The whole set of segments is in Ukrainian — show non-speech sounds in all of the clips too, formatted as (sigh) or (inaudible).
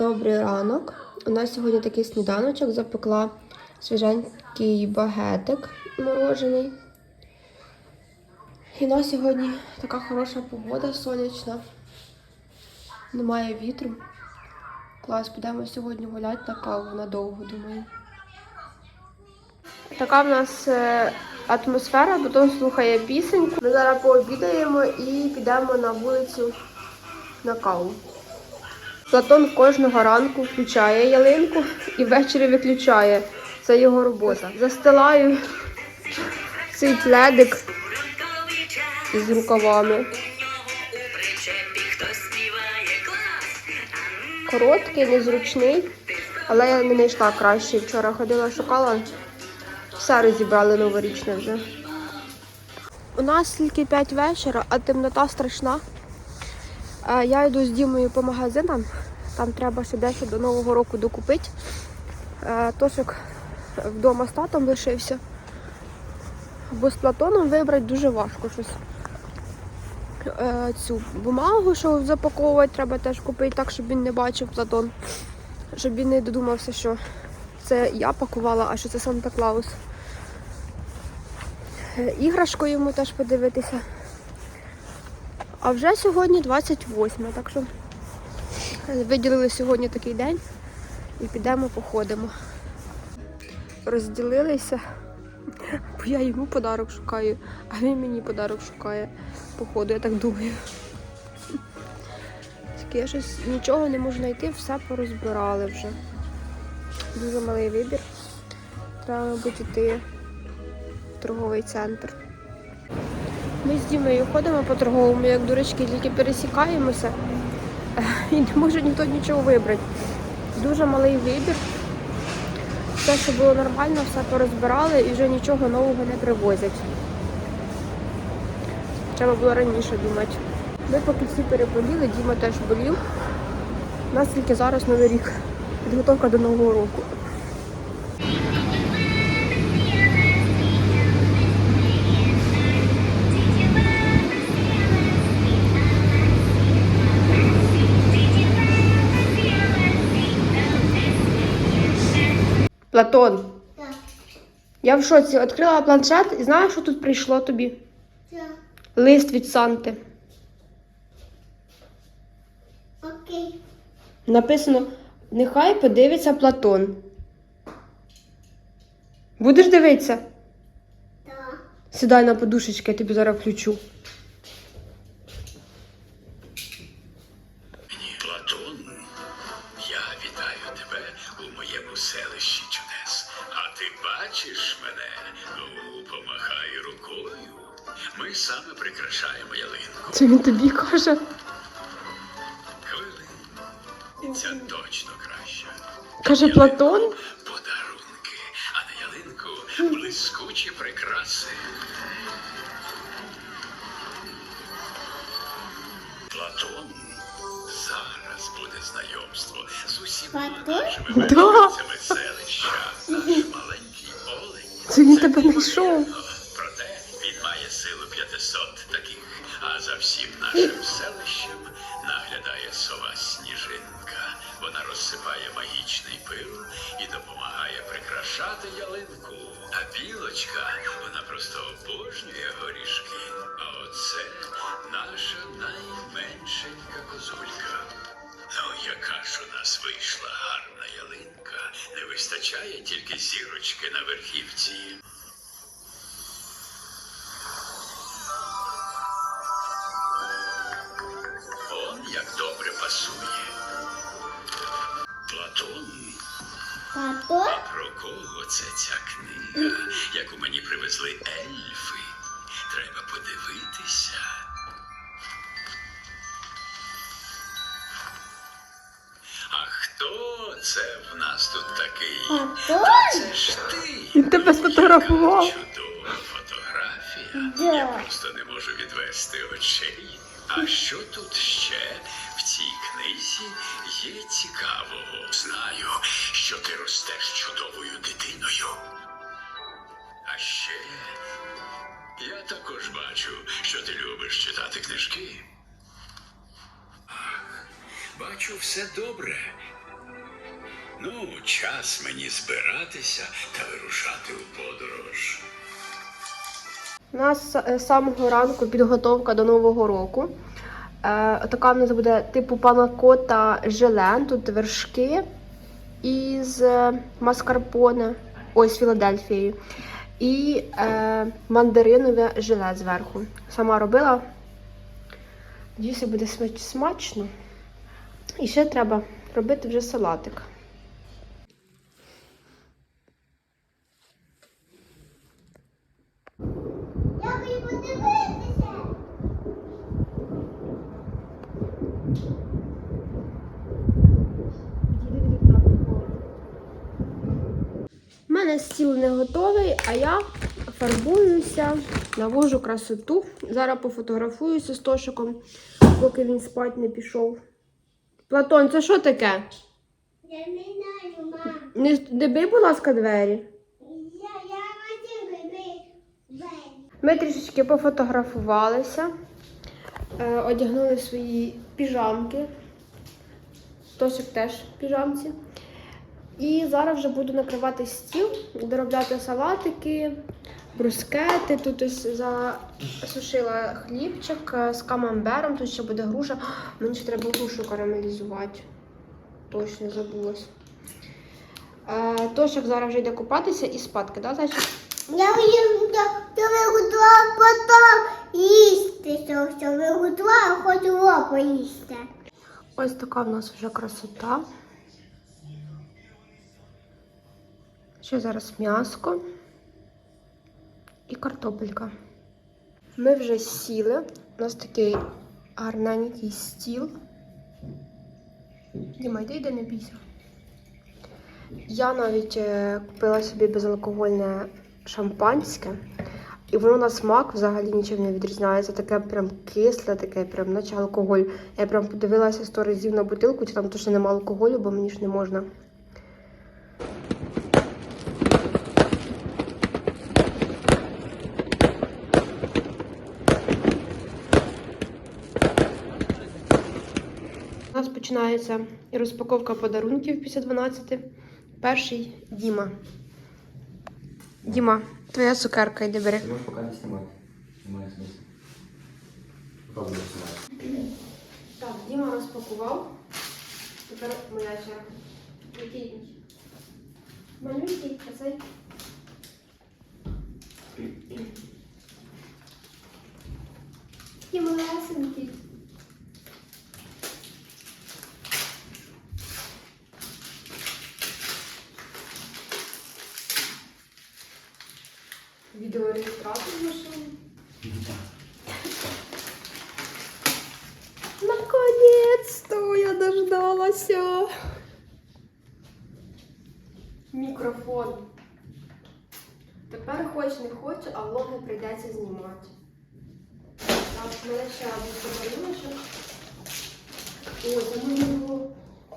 Добрий ранок. У нас сьогодні такий сніданочок запекла свіженький багетик морожений. І у нас сьогодні така хороша погода сонячна. Немає вітру. Клас, підемо сьогодні гуляти на каву надовго, думаю. Така в нас е, атмосфера, потім слухає пісеньку. Ми зараз пообідаємо і підемо на вулицю на каву. Платон кожного ранку включає ялинку і ввечері виключає. Це його робота. Застилаю цей пледик із рукавами. Короткий, незручний, але я не знайшла краще. Вчора ходила, шукала. Все розібрали новорічне вже. У нас тільки 5 вечора, а темнота страшна. Я йду з Дімою по магазинам. Там треба ще дещо до Нового року докупити. Тошик вдома з татом лишився. Бо з Платоном вибрати дуже важко щось. Цю бумагу, що запаковувати, треба теж купити так, щоб він не бачив Платон. Щоб він не додумався, що це я пакувала, а що це Санта Клаус. Е, Іграшку йому теж подивитися. А вже сьогодні 28, так що виділили сьогодні такий день і підемо походимо. Розділилися, бо я йому подарок шукаю, а він мені подарок шукає. Походу, я так думаю. Тільки я щось нічого не можу знайти, все порозбирали вже. Дуже малий вибір. Треба, мабуть, йти в торговий центр. Ми з Дімою ходимо по торговому, як дурочки, тільки пересікаємося (laughs) і не може ніхто нічого вибрати. Дуже малий вибір. Все, що було нормально, все порозбирали і вже нічого нового не привозять. Треба було раніше думати. Ми поки всі переболіли, Діма теж болів. У нас тільки зараз новий рік. Підготовка до Нового року. Платон. Так, Я в шоці. Відкрила планшет і знаєш, що тут прийшло тобі? так, Лист від Санти. окей. Написано: нехай подивиться Платон. Будеш дивитися? Так. Сідай на подушечки, я тобі зараз включу. Прикрашаємо ялинку. Це він тобі каже. Хвилин. Ця точно краща. Каже Платон. Подарунки, а на ялинку блискучі прикраси. Платон, зараз буде знайомство з усіма нашими мешканцями селища. Наш маленький олень. Це він тебе знайшов. Нашим селищем наглядає сова сніжинка. Вона розсипає магічний пил і допомагає прикрашати ялинку. А білочка, вона просто обожнює горішки. А оце наша найменшенька козулька. Ну, яка ж у нас вийшла гарна ялинка. Не вистачає тільки зірочки на верхівці. Добре пасує. Платон, Тато? а про кого це ця книга, яку мені привезли ельфи? Треба подивитися. А хто це в нас тут такий? Платон? Це ж ти. Він тебе сфотографував. Чудова фотографія. Я просто не можу відвести очей. А що тут ще книзі є цікавого? Знаю, що ти ростеш чудовою дитиною. А ще я також бачу, що ти любиш читати книжки. Бачу все добре. Ну, час мені збиратися та вирушати у подорож. У нас е, з самого ранку підготовка до Нового року. Е, така в нас буде типу панакота желен, тут вершки із е, маскарпоне, ось Філадельфією. І е, мандаринове желе зверху. Сама робила. Надіюся, буде смачно. І ще треба робити вже салатик. Мене стіл не готовий, а я фарбуюся, навожу красоту. Зараз пофотографуюся з Тошиком, поки він спать не пішов. Платон, це що таке? Я не знаю, мам. Не диби, будь ласка, двері. Я, я хочу бити. Ми трішечки пофотографувалися, е, одягнули свої піжамки. Тошик теж в піжамці. І зараз вже буду накривати стіл, доробляти салатики, брускети. Тут ось засушила хлібчик з камамбером, тут ще буде груша. Мені ще треба грушу карамелізувати. Точно забулась. Е, Тошик зараз вже йде купатися і спадки, да, зайчик? Я хочу, що ви готували потім їсти. Що, що ви готували, хочу поїсти. Ось така в нас вже красота. Ще зараз м'яско і картопелька. Ми вже сіли. У нас такий гарненький стіл. Діма, йди, йди, не бійся. Я навіть е, купила собі безалкогольне шампанське. І воно на смак взагалі нічим не відрізняється. Таке прям кисле, таке прям наче алкоголь. Я прям подивилася сто разів на бутилку, чи там точно немає алкоголю, бо мені ж не можна. У нас починається розпаковка подарунків після 12. Перший Діма. Діма, твоя цукерка, йди бери. Ты можешь пока не смысл. Пока буду. Так, Діма розпакував. Тепер моя черга. Який? Малюнький, а цей. Малесенький. Відеореєстратор машини. Наконец-то я дождалася. Мікрофон. Тепер хоч не хочу, а влоги прийдеться знімати. Так, в мене ще один подаруночок. Ой, там можна було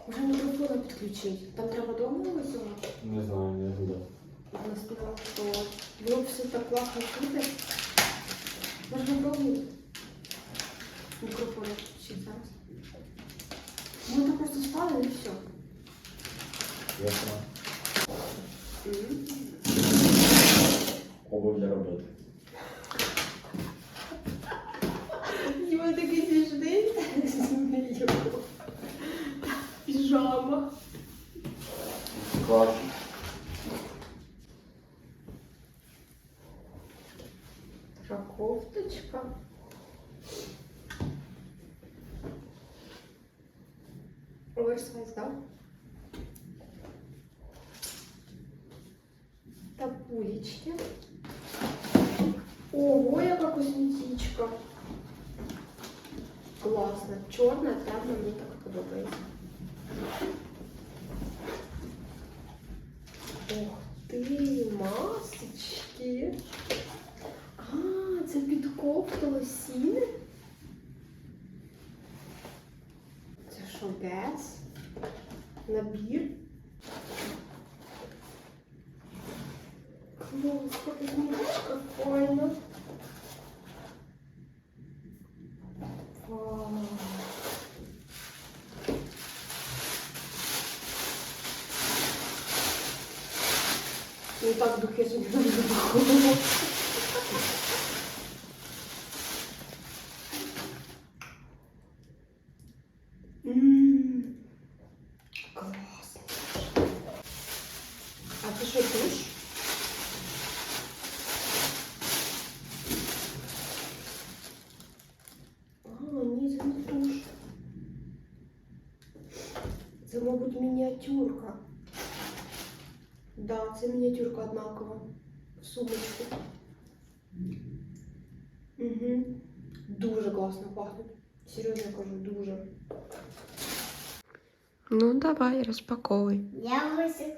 вже мікрофон підключити. Там треба довго його знімати? Не знаю, не буду. Вона сказала, що воно все так класно чути. Можна пробувати. Мікрофон включити зараз. Ми так просто спали і все. Ясно. Обувь для работы. Діма такий смішний. Піжама. Классно. Кофточка. Оверсайз, да? Та пулечки. Ого, яка косметичка. Класно. Чорна, темна, мені так подобається. Ух ти, масочки. Набір? Клас, косметичка файна. Це, мабуть, мініатюрка. Да, це мініатюрка однакова. В сумочку. Угу. Дуже класно пахне. Серйозно кажу, дуже. Ну, давай, розпаковуй. Я висив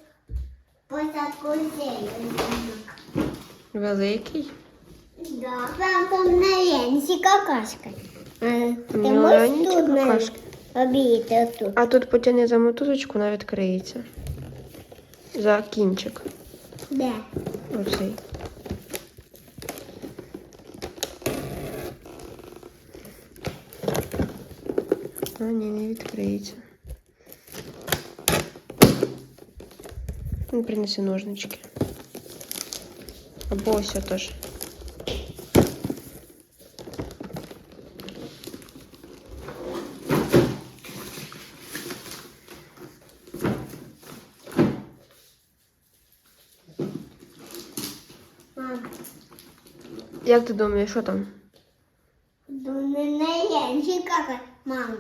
посадку зеленок. Великий. Да, там там на ленці какашка. А, Ти Ну, можеш ленці тут на- какашки. обійти тут? А тут потягни за мотузочку, вона відкриється. За кінчик. Де? Оцей. А, ні, не відкриється. Ну, принеси ножнички. Або ось теж. Як ти думаєш, що там? мене ленці какашка. Мам,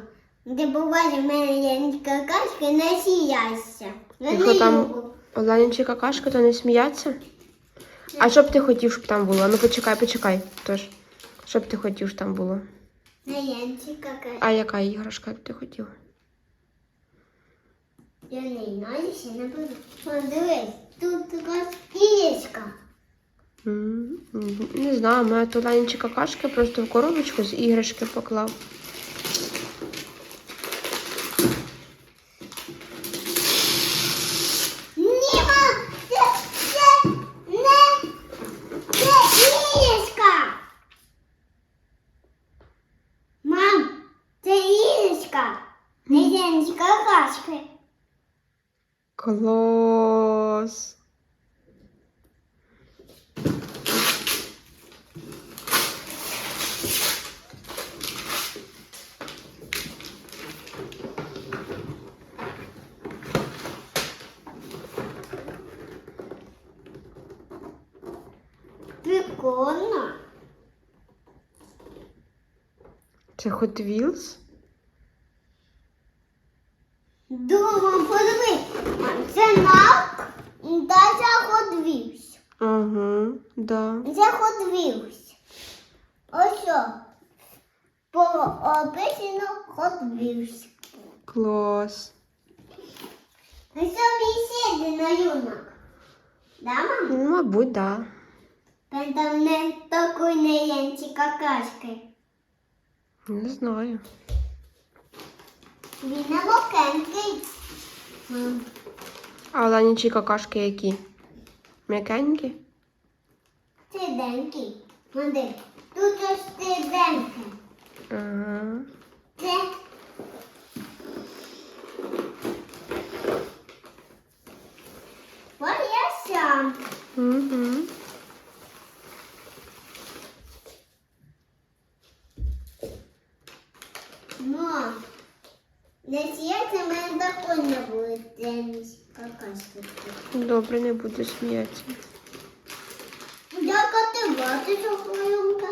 ти побачив, в мене ленці какашки не сіяться. І що там Оленячі какашка, то не сміяться? А що б ти хотів, щоб там було? Ну почекай, почекай. Тож, що б ти хотів, щоб там було? На какашки. А яка іграшка б ти хотів? Я не знаю, ще не буду. Мам, дивись, тут така кішка. Не знаю, моя то Оленячі какашки просто в коробочку з іграшки поклав. Ні, мам, це, це не, це іграшка. Мам, це іграшка. Не ленці какашки. Клас. Прикольно. Це Hot Wheels? Думаю, подивись. Мам, це нак, та це ходвівсь. Ага, да. Це ходвівсь. Ось що. По описано ходвівсь. Клас. Ось що мій сіди на юнок. Да, мам? Ну, мабуть, да. Та там не такої неянці какашки. Не знаю. Він не локенький. Мам, А Оленячі какашки які? М'якенькі? Сиденький. Смотри, тут ось сиденький. Ага. Це пояса. Угу. Но не сіяться мене такой не буде. Какашки. Добре, не буду сміятися. Як ти бачиш охоронка?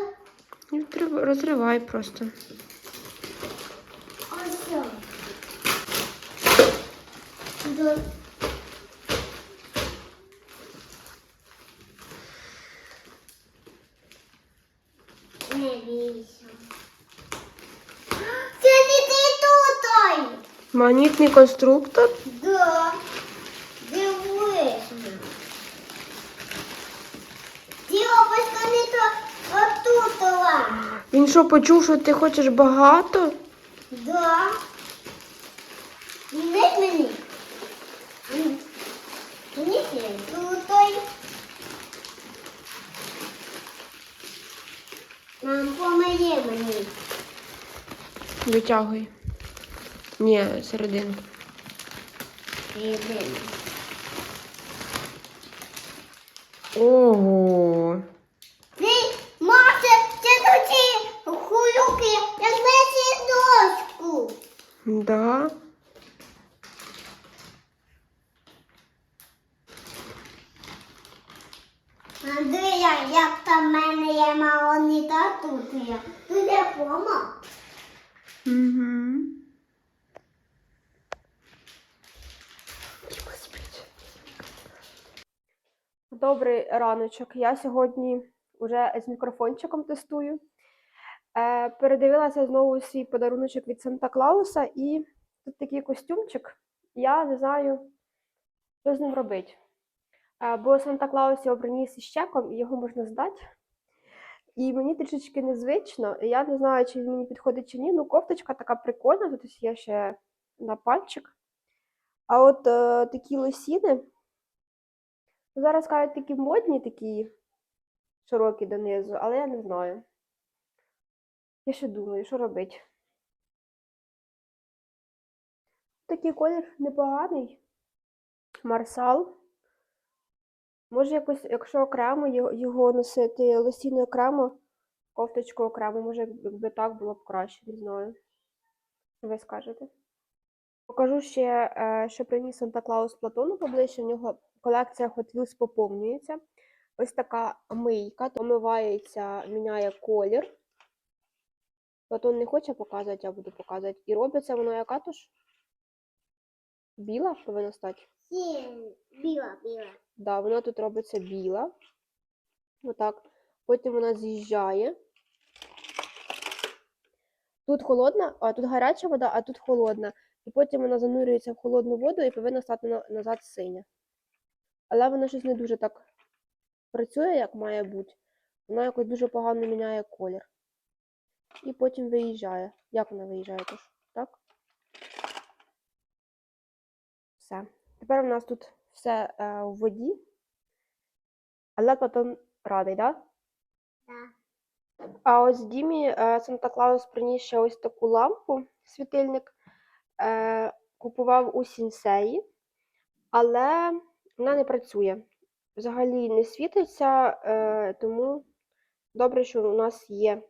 Відкрив- Розривай просто. Ось що. До- Не бійся. Це не ти тут! Ой! Конструктор? Да. Дивись. Ти опуска не то отутова. Він що, почув, що ти хочеш багато? Да. Мені. М. Мені ще тутой. Мам, помоги мені. Витягуй. Ні, серединку. Єдине. Ого. Ти може тянути хуюки, як дошку. Да. Андрія, як там в мене є маоніта, тут є. Тут є пома. Угу. Добрий раночок. Я сьогодні вже з мікрофончиком тестую. Е, передивилася знову свій подаруночок від Санта Клауса, і тут такий костюмчик. Я не знаю, що з ним робити. Е, бо Санта Клаус його приніс із чеком, і його можна здати. І мені трішечки незвично. Я не знаю, чи він мені підходить чи ні. Ну, кофточка така прикольна, тут є ще на пальчик. А от е, такі лосіни. Зараз кажуть, такі модні, такі широкі донизу, але я не знаю. Я ще думаю, що робити. Такий колір непоганий. Марсал. Може, якось, якщо окремо його, носити лосіни окремо, кофточку окремо, може, якби так було б краще, не знаю. Що ви скажете? Покажу ще, е, що приніс Санта Клаус Платону поближче. В нього колекція Hot Wheels поповнюється. Ось така мийка, помивається, міняє колір. Платон не хоче показувати, я буду показувати. І робиться вона яка тож? Біла повинна стати. Біла, біла. Да, вона тут робиться біла. Отак. Потім вона з'їжджає. Тут холодна, а тут гаряча вода, а тут холодна. І потім вона занурюється в холодну воду і повинна стати назад синя. Але вона щось не дуже так працює, як має бути. Вона якось дуже погано міняє колір. І потім виїжджає. Як вона виїжджає тож? Так? Все. Тепер у нас тут все е, у воді. Але потім радий, так? Да? Так. А ось Дімі е, Санта Клаус приніс ще ось таку лампу, світильник. Е, купував у сінсеї, але вона не працює. Взагалі не світиться, е, тому добре, що у нас є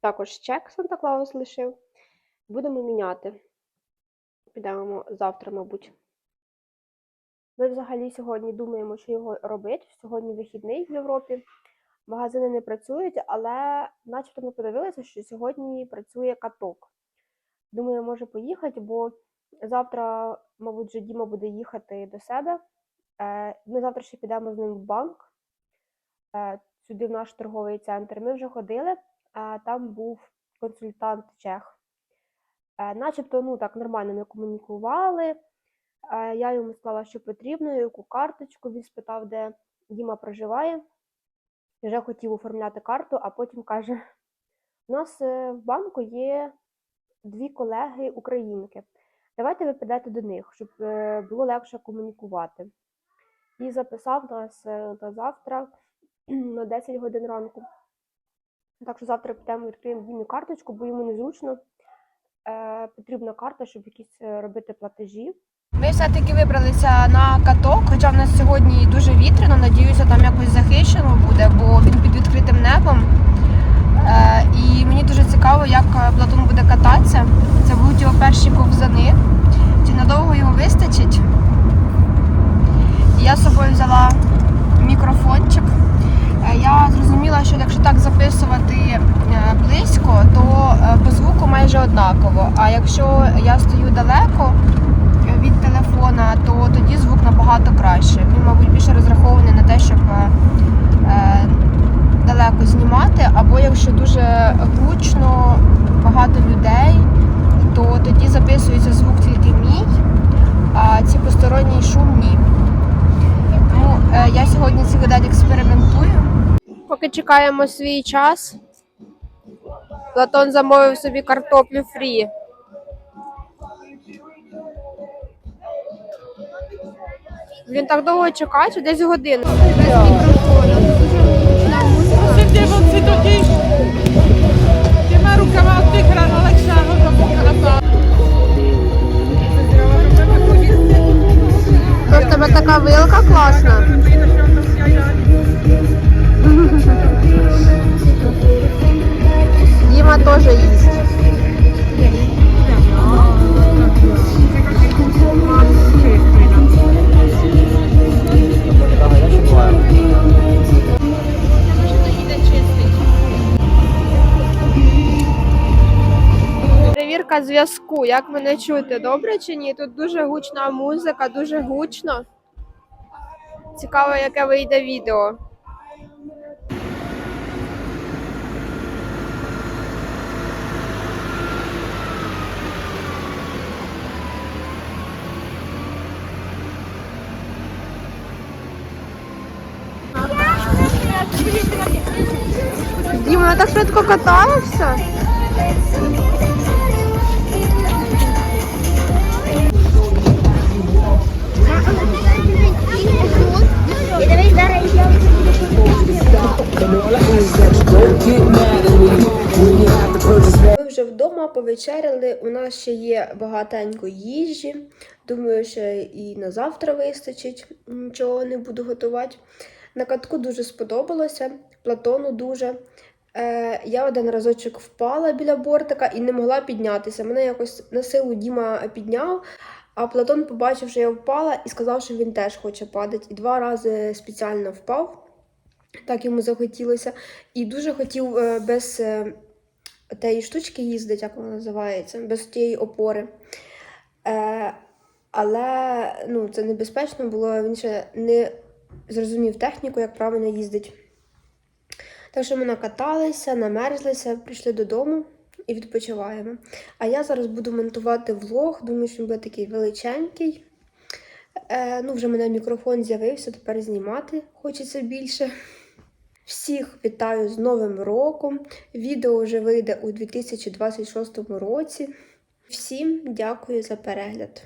також чек Санта Клаус лишив. Будемо міняти. Підемо завтра, мабуть. Ми взагалі сьогодні думаємо, що його робити. Сьогодні вихідний в Європі. Магазини не працюють, але начебто ми подивилися, що сьогодні працює каток. Думаю, може поїхати, бо завтра, мабуть, вже Діма буде їхати до себе. Е, Ми завтра ще підемо з ним в банк, е, сюди в наш торговий центр. Ми вже ходили, там був консультант Чех. Е, Начебто, ну так, нормально ми комунікували. Я йому сказала, що потрібно, яку карточку. Він спитав, де Діма проживає. Вже хотів оформляти карту, а потім каже: у нас в банку є дві колеги українки. Давайте ви підете до них, щоб було легше комунікувати. І записав нас на завтра на 10 годин ранку. Так що завтра підемо відкриємо Дімі карточку, бо йому незручно. Е, потрібна карта, щоб якісь е, робити платежі. Ми все-таки вибралися на каток, хоча в нас сьогодні дуже вітряно. Надіюся, там якось захищено буде, бо він під відкритим небом. Е, і мені дуже цікаво, як е, Платон буде кататися. Це будуть його перші ковзани. Чи надовго його вистачить? І я з собою взяла мікрофончик. Е, Я зрозуміла, що якщо так записувати е, близько, то е, по звуку майже однаково. А якщо я стою далеко е, від телефона, то тоді звук набагато краще. Він, мабуть, більше розрахований на те, щоб е, е, далеко знімати, або якщо дуже гучно, багато людей, то тоді записується звук тільки мій, а ці посторонній шум ні. Тому е, я сьогодні цілий день експериментую. Поки чекаємо свій час, Платон замовив собі картоплю фрі. Він так довго чекає, що десь годину. Ran Aleksáho do kanapá. Тож в тебе така вилка класна. Діма теж їсть. Перевірка зв'язку. Як мене чути? Добре чи ні? Тут дуже гучна музика, дуже гучно. Цікаво, яке вийде відео. Діма, так швидко катаєшся? І дивись, зараз я Ми вже вдома повечеряли. У нас ще є багатенько їжі. Думаю, що і на завтра вистачить. Нічого не буду готувати. На катку дуже сподобалося, Платону дуже. Е, я один разочок впала біля бортика і не могла піднятися. Мене якось на силу Діма підняв, а Платон побачив, що я впала, і сказав, що він теж хоче падати. І два рази спеціально впав. Так йому захотілося. І дуже хотів е, без е, тієї штучки їздить, як вона називається, без тієї опори. Е, але ну, це небезпечно було, він ще не зрозумів техніку, як правильно їздить. Так що ми накаталися, намерзлися, прийшли додому і відпочиваємо. А я зараз буду монтувати влог, думаю, що він буде такий величенький. Е, ну, вже мене мікрофон з'явився, тепер знімати хочеться більше. Всіх вітаю з Новим роком. Відео вже вийде у 2026 році. Всім дякую за перегляд.